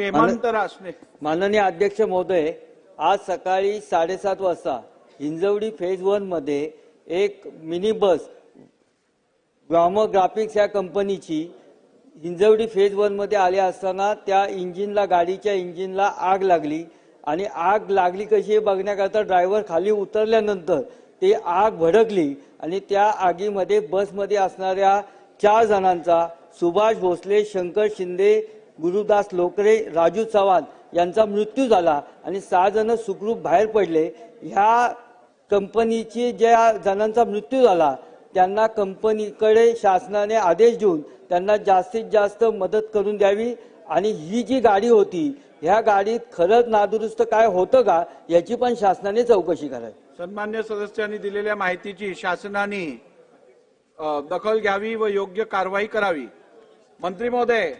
रासने. माननीय अध्यक्ष महोदय आज सकाळी साडेसात वाजता हिंजवडी फेज वनमध्ये एक मिनी बस ग्रामो ग्राफिक्स या कंपनीची हिंजवडी फेज वनमध्ये आले असताना त्या इंजिनला गाडीच्या इंजिनला आग लागली आणि आग लागली कशी हे बघण्याकरता ड्रायव्हर खाली उतरल्यानंतर ती आग भडकली आणि त्या आगीमध्ये बसमध्ये असणाऱ्या चार जणांचा सुभाष भोसले शंकर शिंदे गुरुदास लोकरे राजू चव्हाण यांचा मृत्यू झाला आणि सहा जण सुखरूप बाहेर पडले. ह्या कंपनीची ज्या जणांचा मृत्यू झाला त्यांना कंपनीकडे शासनाने आदेश देऊन त्यांना जास्तीत जास्त मदत करून द्यावी. आणि ही जी गाडी होती ह्या गाडीत खरंच नादुरुस्त काय होतं का याची पण शासनाने चौकशी करावी. सन्मान्य सदस्यांनी दिलेल्या माहितीची शासनाने अ, दखल घ्यावी व योग्य कारवाई करावी. मंत्री महोदय